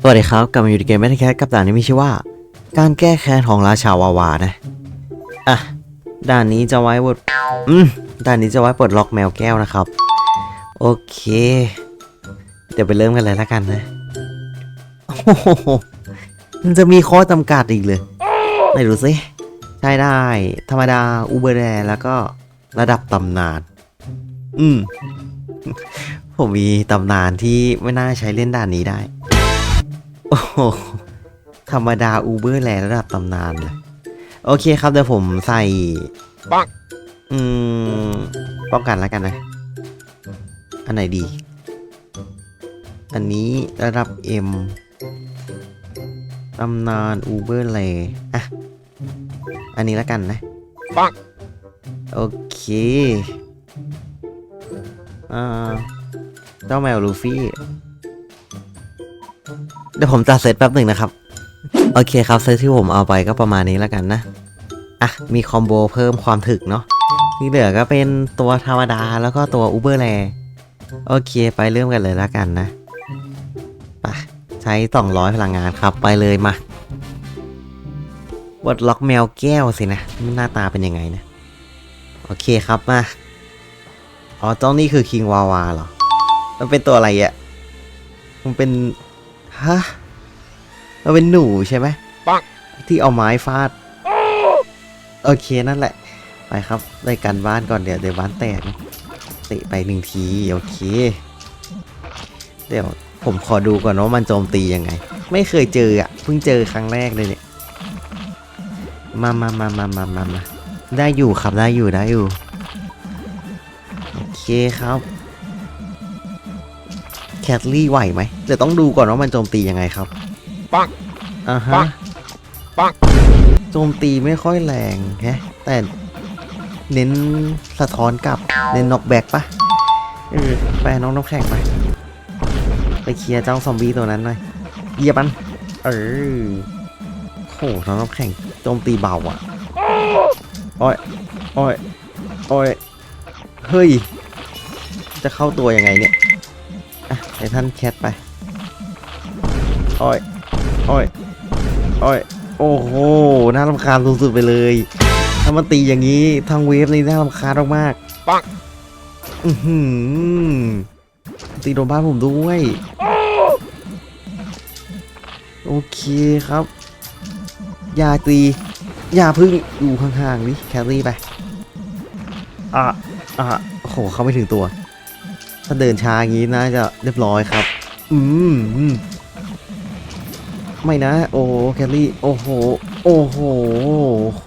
สวัสดีครับกลับมาอยู่ในเกมแมทแคสกับด่านที่มีชื่อว่า การแก้แค้นของราชาวาวานะ อะ ด่านนี้จะไว้บทอืมด่านนี้จะไว้ปลดล็อกแมวแก้วนะครับ โอเค เดี๋ยวไปเริ่มกันเลยแล้วกันนะโอ้โหมันจะมีข้อจำกัดอีกเลยไหนดูสิใช้ได้ ธรรมดา อูเบอร์แรแล้วก็ระดับตำนาน อืม ผมมีตำนานที่ไม่น่าใช้เล่นด่านนี้ได้ โอ้โหธรรมดาอูเบอร์แลระดับตำนานเลย โอเคครับเดี๋ยวผมใส่ปังอืม ป้องกันแล้วกันนะ อันไหนดี อันนี้ระดับ M ตำนานอูเบอร์แลอะ อันนี้แล้วกันนะปังโอเค อ่า เจ้าแมวลูฟี่ เดี๋ยวผมจัดเซตแป๊บหนึ่งนะครับ โอเคครับเซตที่ผมเอาไปก็ประมาณนี้แล้วกันนะ อะ มีคอมโบเพิ่มความถึกเนาะที่เหลือก็เป็นตัวธรรมดาแล้วก็ตัวอูเบอร์แลโอเค ไปเริ่มกันเลยแล้วกันนะไปใช้ 200 พลังงานครับไปเลยมาบดล็อกแมวแก้วสินะหน้าตาเป็นยังไงนะ โอเคครับมา อ๋อเจ้านี่คือคิงวาวาเหรอ มันเป็นตัวอะไรอะ่ะ มันเป็น ฮะมันเป็นหนูใช่ไหมปังที่เอาไม้ฟาด โอเคนั่นแหละ ไปครับได้กันบ้านก่อนเดี๋ยวเดี๋ยวบ้านแตกนะเตะไปหนึ่งที โอเค เดี๋ยวผมขอดูก่อนว่ามันโจมตียังไง ไม่เคยเจออะ เพิ่งเจอครั้งแรกเลยเนี่ย มามามามามามามาได้อยู่ครับได้อยู่ได้อยู่ โอเคครับแคทลี่ไหวไหมเดี๋ยวต้องดูก่อนว่ามันโจมตียังไงครับ ปังอ่าปัฮะงปังโจมตีไม่ค่อยแรงแฮะ แต่เน้นสะท้อนกลับ เน้นน็อกแบ็กปะเออไปน้องน้ำแข็งไป ไปเคลียร์เจ้าซอมบี้ตัวนั้นหน่อยเหยียบมันเออโหน้องน้ำแข็งโจมตีเบาอะโอ้ยโอ้ยโอ้ยเฮ้ย จะเข้าตัวยังไงเนี่ยอะ ไอ้ท่านแคทไปโอ้ยโอ้ยโอ้ยโอ้โห น่ารำคาญสุดๆไปเลย ถ้ามันตีอย่างนี้ทางเวฟนี่น่ารำคาญมากๆปังอือหือตีโดนบ้านผมด้วย โอเคครับ อย่าตี อย่าพึ่งอยู่ห่างๆดิแครี่ไป อะ อะโอ้โห เข้าไม่ถึงตัว ถ้าเดินช้าอย่างนี้น่าจะเรียบร้อยครับ อืมอืมไม่นะ โอ้โหแครี่ โอ้โห โอ้โห โอ้โห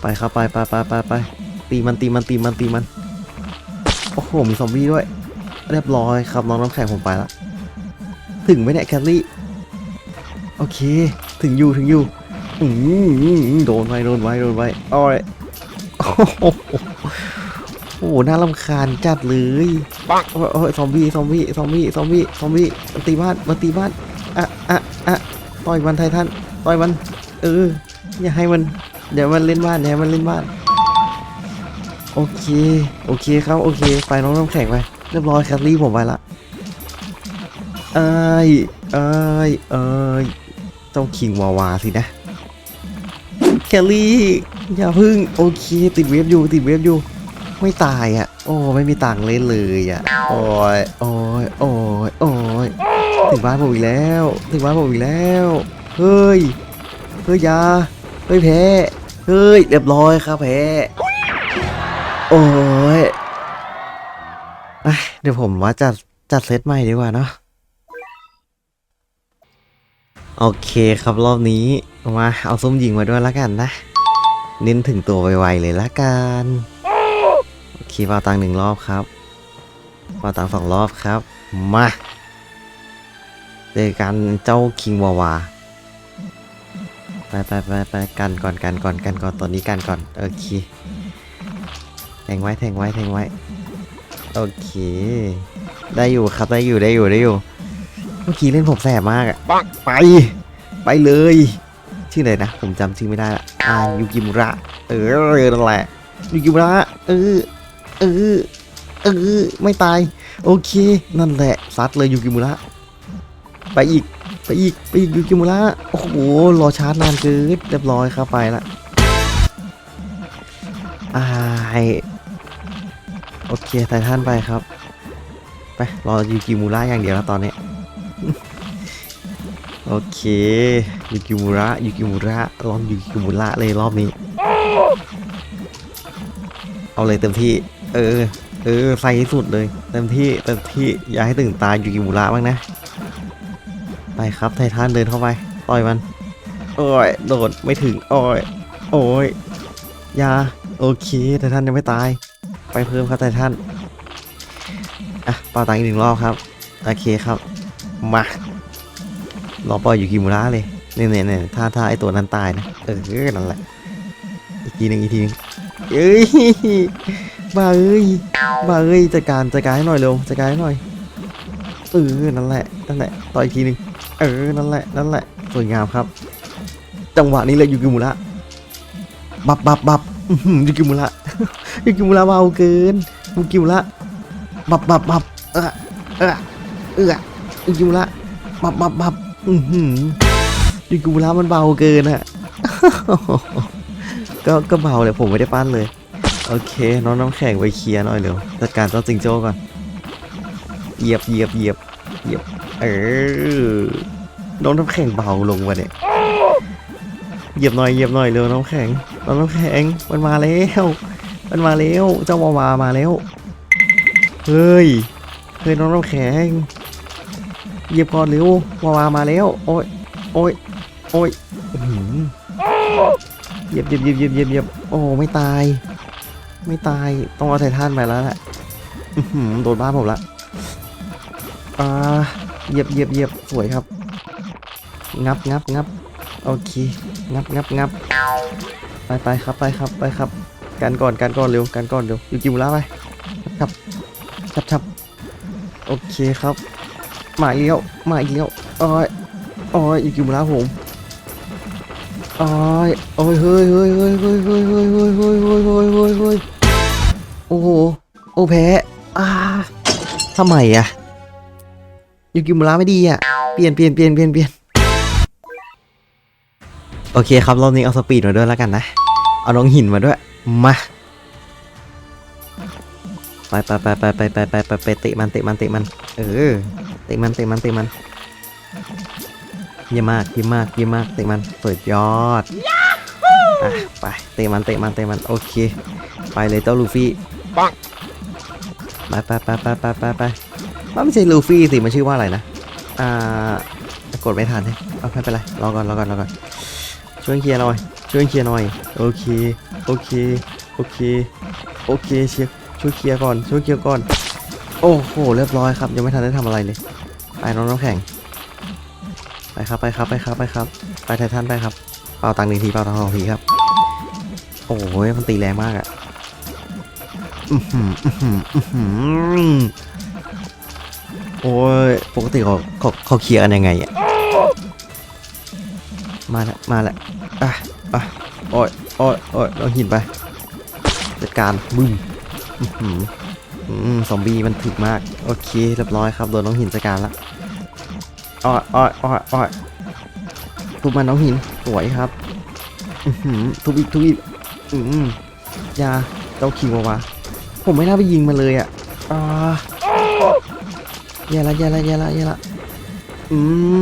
ไปครับไปไปไปไปไปตีมันตีมันตีมันตีมัน โอ้โห มีซอมบี้ด้วย เรียบร้อยครับน้องน้ำแข็งผมไปละ ถึงไหมเนี่ยแคลรี่ โอเค ถึงอยู่ถึงอยู่อืมโดนไว้โดนไว้โดนไว้โอ้ยโอ้โห โอ้โหน่ารำคาญจัดเลยปังโอ้ยโอ้ยซอมบี้ซอมบี้ซอมบี้ซอมบี้ซอมบี้มันตีบ้านมันตีบ้านอะอะอะต่อยมันไททันต่อยมัน เออ อย่าให้มันเดี๋ยวมันเล่นบ้านอย่าให้มันเล่นบ้าน โอเค โอเคครับโอเค ไปน้องน้ำแข็งไปเรียบร้อยแคทลี่ผมไปละเอ้ยเอ้ยเอ้ยเจ้าคิงวาวาสินะแคลลี่อย่าพึ่งโอเค ติดเวฟอยู่ติดเวฟอยู่ ไม่ตายอะ โอ้ไม่มีตังค์เล่นเลยอะ โอ้ยโอ้ยโอ้ยโอ้ยถึงบ้านผมอีกแล้ว ถึงบ้านผมอีกแล้ว เฮ้ย เฮ้ยยาเฮ้ยแพ้ เฮ้ยเรียบร้อยครับแพ้ โอ้ยเดี๋ยวผมว่าจัดจัดเซตใหม่ดีกว่าเนาะโอเคครับรอบนี้มาเอาส้มยิงมาด้วยละกันนะ เน้นถึงตัวไวๆเลยละกัน คเปาตังค์หนึ่งรอบครับเปาตังค์สองรอบครับ มาเจอกันเจ้าคิงวาวาไปไปไปไปกันก่อนกันก่อนกันก่อนตอนนี้กันก่อนโอเคแทงไว้แทงไว้แทงไว้โอเค ได้อยู่ครับได้อยู่ได้อยู่ได้อยู่ เมื่อกี้เล่นผมแสบมากอะปังไป ไปเลย ชื่ออะไรนะ ผมจำชื่อไม่ได้ละอ่ายูกิมุระ เออนั่นแหละยูกิมุระ เออ เออเออไม่ตาย โอเค นั่นแหละซัดเลยยูกิมุระไปอีกไปอีกไปอีกยูกิมุระโอ้โหรอชาร์จนานเกินเรียบร้อยครับไปละอายโอเคไททันไปครับ ไปรอยูกิมุระอย่างเดียวแล้วตอนนี้ โอเคยูกิมุระยูกิมุระลองยูกิมุระเลยรอบนี้ เอาเลยเต็มที่ ออ เออ ใส่สุดเลย เต็มที่ เต็มที่ อย่าให้ตื่นตายูกิมุระบ้างนะ ไปครับไททันเดินเข้าไป ต่อยมัน โอ้ย โดดไม่ถึง โอ้ย โอ้ยยาโอเคไททันยังไม่ตาย ไปเพิ่มครับไททันอะป่าตังอีกหนึ่งรอบครับ โอเคครับ มารอปล่อยอยู่กิมุระเลยเนี่ยเนี่ยเนี่ยถ้าถ้าไอตัวนั้นตายนะ เออ นั่นแหละ อีกทีหนึ่งอีกทีหนึงเอ้ย บ้าเอ้ยบ้าเอ้ยจัดการจัดการให้หน่อยเร็วจัดการให้หน่อยเออนั่นแหละนั่นแหละต่ออีกทีหนึ่งเออนั่นแหละนั่นแหละสวยงามครับ จังหวะนี้เลยยูกิมุระบับบับบับอยูกิมุระยูกิมุระเบาเกินยูกิมุระบับบับบับเออเออเออยูกิมุระบับบับบับอือหือยูกิมุระมันเบาเกินอะก็ก็เบาเลยผมไม่ได้ปั้นเลย โอเค น้องน้ำแข็งไปเคลียร์หน่อยเร็วจัดการเจ้าจิงโจ้ก่อนเหยียบเหยียบเหยียบเหยียบเออน้องน้ำแข็งเบาลงวะเนี่ยเหยียบหน่อยเหยียบหน่อยเร็วน้ำแข็งน้องน้ำแข็งมันมาแล้วมันมาแล้วเจ้าวาวามาแล้วเฮ้ยเฮ้ยน้องน้ำแข็งเหยียบก่อนเร็ววาวามาแล้วโอ้ยโอ้ยโอ้ยอื้อหือเหยียบเหยียบเหยียบเหยียบเหยียบเหยียบโอ้ไม่ตาย ไม่ตาย ต้องเอาไททันไปแล้วแหละหือโดนบ้าผมละอ่าเหยียบเหยียบเหยียบสวยครับ งับงับงับโอเค งับงับงับไปไปครับไปครับไปครับกันก่อนกันก่อนเร็วกันก่อนเร็วอยู่กิมุระไปชับชับชับโอเคครับ มาอีกแล้วมาอีกแล้วโอ้ยโอ้ยอยู่กิมุระผมอ้ยโอ้ยเฮ้ยเฮ้ยเฮ้ยเฮ้ยเฮ้ยเฮ้ยเฮ้ยเฮ้ยเฮ้ย โอ้โหโอ้แพ้อ่าทำไมอะยูกิมุระไม่ดีอะเปลี่ยนเปลี่ยนเปลี่ยนเปลี่ยนเปลี่ยนโอเคครับรอบนี้เอาสปีดมาด้วยแล้วกันนะ เอาน้องหินมาด้วย มาไปไปไปไปไปไปไปไปไปเตะมันเตะมันเตะมัน เออเตะมันเตะมันเตะมันเยี่ยมมากเยี่ยมมากเยี่ยมมากเตะมันสุดยอดอะไปเตะมันเตะมันเตะมันโอเค ไปเลยเจ้าลูฟี่ ปังไปไปไปไปไปไปไปมันไม่ใช่ลูฟี่สิมันชื่อว่าอะไรนะ อ่ากดไม่ทันเลยเอาไม่เป็นไรรอก่อนรอก่อนรอก่อนช่วยเคลียร์หน่อยช่วยเคลียร์หน่อยโอเคโอเคโอเคโอเคเชียร์ช่วยเคลียร์ก่อนช่วยเคลียร์ก่อน โอ้โหเรียบร้อยครับยังไม่ทันได้ทำอะไรเลยไปน้องน้ำแข็งไปครับไปครับไปครับไปครับไปไททันไปครับเป่าตังค์หนึ่งทีเป่าตังค์สองทีครับ โอ้โหมันตีแรงมากอะ โอ้ย ปกติเขาเขาเขาเคลียร์กันยังไงอะ มาละมาละอะอะโอ้ยโอ้ยโอ้ยลองหินไป จัดการบึ้มอื้อหืออืมซอมบี้มันถึกมาก โอเค เรียบร้อยครับ โดนน้องหินจัดการละอ้อยอ้อยอ้อยอ้อยทุบมันน้องหิน สวยครับอื้อหือทุบอีกทุบอีกอืมยาเจ้าคิงมาวะ ผมไม่น่าไปยิงมันเลยอะอ่าแย่ละแย่ละแย่ละแย่ละอื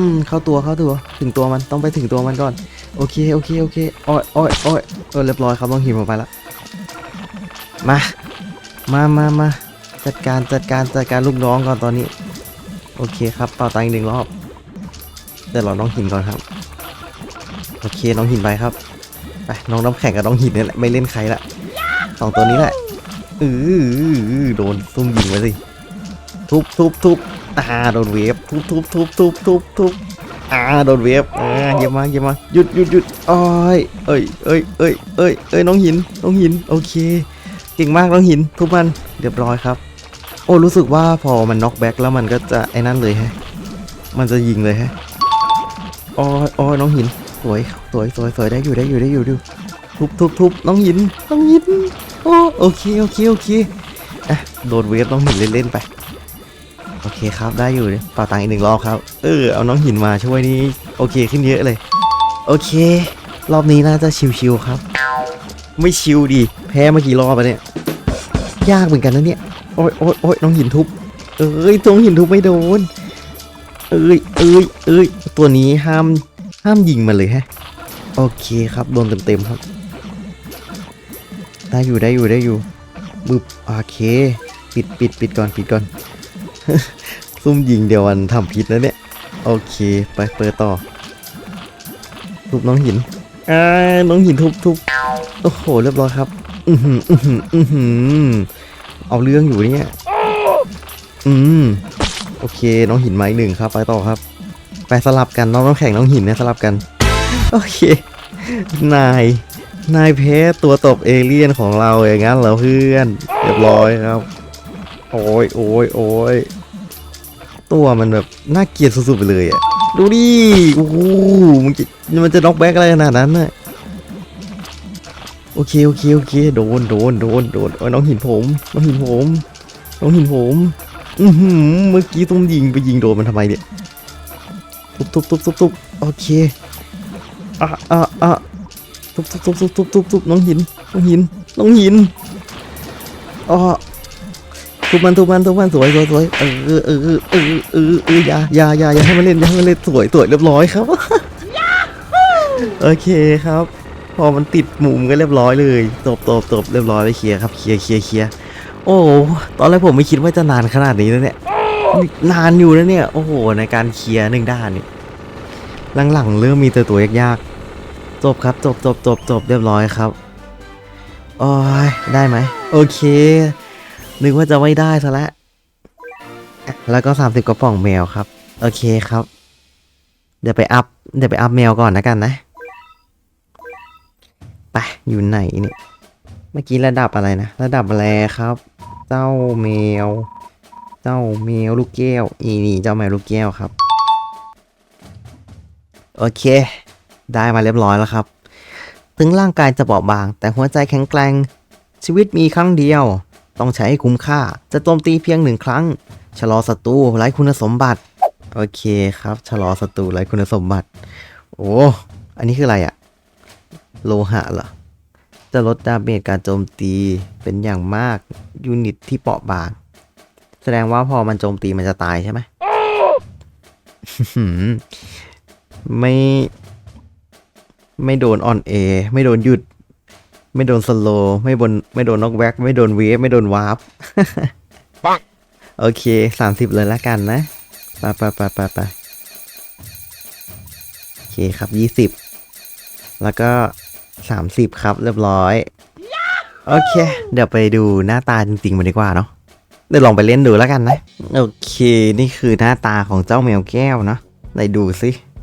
มเข้าตัวเข้าตัวถึงตัวมันต้องไปถึงตัวมันก่อน โอเคโอเคโอเคโอ้ยโอ้ยโอ้ยเออเรียบร้อยครับต้องหิมออกไปละมามามามาจัดการจัดการจัดการลูกน้องก่อนตอนนี้ โอเคครับเป่าตังค์อีกหนึ่งรอบเดี๋ยวรอน้องหินก่อนครับ โอเคน้องหินไปครับไปน้องน้ำแข็งกับน้องหินนี่แหละไม่เล่นใครละสองตัวนี้แหละ อือโดนซุ่มยิงไปสิ ทุบทุบทุบอ่าโดนเวฟทุบทุบทุบทุบทุบทุบอ่าโดนเวฟอ่าเยี่ยมมากเยี่ยมมากหยุดหยุดหยุดอ้อยเอ้ยเอ้ยเอ้ยเอ้ยเอ้ยน้องหินน้องหินโอเค เก่งมากน้องหิน ทุบมันเรียบร้อยครับ โอ้รู้สึกว่าพอมันน็อกแบ็กแล้วมันก็จะไอ้นั่นเลยฮะ มันจะยิงเลยฮะอ้อยอ้อยน้องหินสวยสวยสวยสวยได้อยู่ได้อยู่ได้อยู่ดูทุบทุบทุบน้องหินน้องหิน โอ้โอเคโอเคโอเคอะโดนเวฟน้องหินเล่นๆไปโอเคครับได้อยู่เป่าตังอีกหนึ่งรอบครับเออเอาน้องหินมาช่วยนี่โอเคขึ้นเยอะเลย โอเค รอบนี้น่าจะชิวๆครับ ไม่ชิวดิแพ้มากี่รอบแล้วเนี่ยยากเหมือนกันนะเนี่ยโอ้ยโอ้ยโอ้ยน้องหินทุบเอ้ยตรงหินทุบไม่โดนเอ้ยเอ้ยเอ้ยตัวนี้ห้ามห้ามยิงมันเลยฮะ โอเคครับโดนเต็มๆครับ ได้อยู่ได้อยู่ได้อยู่บึบโอเคปิดปิดปิดก่อนปิดก่อน ซุ่มยิงเดียวมันทำผิดแล้วเนี่ย โอเคไปเปิดต่อ ทุบน้องหินอ่าน้องหินทุบทุบโอ้โหเรียบร้อยครับ อือหืออือหืออือหือเอาเรื่องอยู่เนี่ยอืมโอเค น้องหินมาอีกหนึ่งครับ ไปต่อครับ ไปสลับกันน้องน้ำแข็งน้องหินเนี่ยสลับกัน โอเค นาย นายแพ้ตัวตบเอเลี่ยนของเราอย่างนั้นเหรอเพื่อนเรียบร้อยครับ โอ้ยโอ้ยโอ้ยตัวมันแบบน่าเกลียดสุดๆไปเลยอะดูดิโอ้โหมันจะมันจะน็อกแบ็กอะไรขนาดนั้นน่ะโอเคโอเคโอเคโดนโดนโดนโดนโอ้ยน้องหินผมน้องหินผมน้องหินผมอือหือเมื่อกี้ตุ้มยิงไปยิงโดนมันทำไมเนี่ยทุบทุบทุบทุบทุบโอเคอะอะอะ ทุบทุบทุบทุบทุบทุบทุบน้องหิน น้องหิน น้องหินอ๋อทุบมันทุบมันทุบมันสวยสวยสวยเออเออเออเออเออเอออย่าอย่าอย่าอย่าให้มันเล่นอย่าให้มันเล่นสวยสวยเรียบร้อยครับโอเคครับ พอมันติดมุมก็เรียบร้อยเลยตบตบตบเรียบร้อยเลยเคลียร์ครับเคลียร์เคลียร์เคลียร์โอ้ตอนแรกผมไม่คิดว่าจะนานขนาดนี้นะเนี่ยนานอยู่นะเนี่ย โอ้โหในการเคลียร์หนึ่งด้านเนี่ยหลังๆเริ่มมีแต่ตัวยากๆ จบครับจบจบจบจบเรียบร้อยครับโอ้ยได้ไหมโอเค นึกว่าจะไม่ได้ซะแล้วแล้วก็ 30 กระป๋องแมวครับ โอเคครับ เดี๋ยวไปอัพ เดี๋ยวไปอัพแมวก่อนนะกันนะ ไป อยู่ไหนเนี่ย เมื่อกี้ระดับอะไรนะ ระดับอะไรครับ เจ้าแมว เจ้าแมวลูกแก้ว อีนี่เจ้าแมวลูกแก้วครับ โอเค ได้มาเรียบร้อยแล้วครับ ถึงร่างกายจะเบาบาง แต่หัวใจแข็งแกร่ง ชีวิตมีครั้งเดียว ต้องใช้ให้คุ้มค่า จะโจมตีเพียงหนึ่งครั้ง ชะลอศัตรูไร้คุณสมบัติ โอเคครับ ชะลอศัตรูไร้คุณสมบัติ โอ้ อันนี้คืออะไรอะโลหะเหรอ จะลดดาเมจการโจมตีเป็นอย่างมาก ยูนิตที่เปราะบาง แสดงว่าพอมันโจมตีมันจะตายใช่ไหมหืมไม่ ไม่โดนออนเอไม่โดนหยุด ไม่โดนสโลว์ไม่บนไม่โดนน็อกแบ็กไม่โดนเวฟไม่โดนวาร์ปปังโอเคสามสิบเลยละกันนะไปไปไปไปไปโอเคครับยี่สิบแล้วก็สามสิบครับเรียบร้อย โอเค เดี๋ยวไปดูหน้าตาจริงๆมันดีกว่าเนาะเดี๋ยวลองไปเล่นดูแล้วกันนะ โอเค นี่คือหน้าตาของเจ้าแมวแก้วเนาะไหนดูสิอะ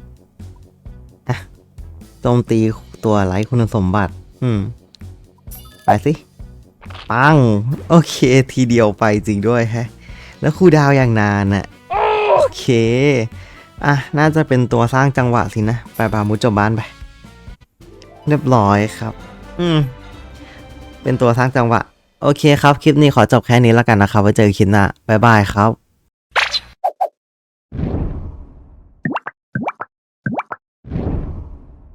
โจมตีตัวไร้คุณสมบัติ อืม ไปสิ ปัง โอเค ทีเดียวไปจริงด้วยแฮะ แล้วครูดาวอย่างนานน่ะโอเค อะ น่าจะเป็นตัวสร้างจังหวะสินะ ไปบามุจบบ้านไป เรียบร้อยครับ อืม เป็นตัวสร้างจังหวะ โอเคครับ คลิปนี้ขอจบแค่นี้แล้วกันนะครับ ไว้เจอกันคลิปหน้า บ๊ายบายครับ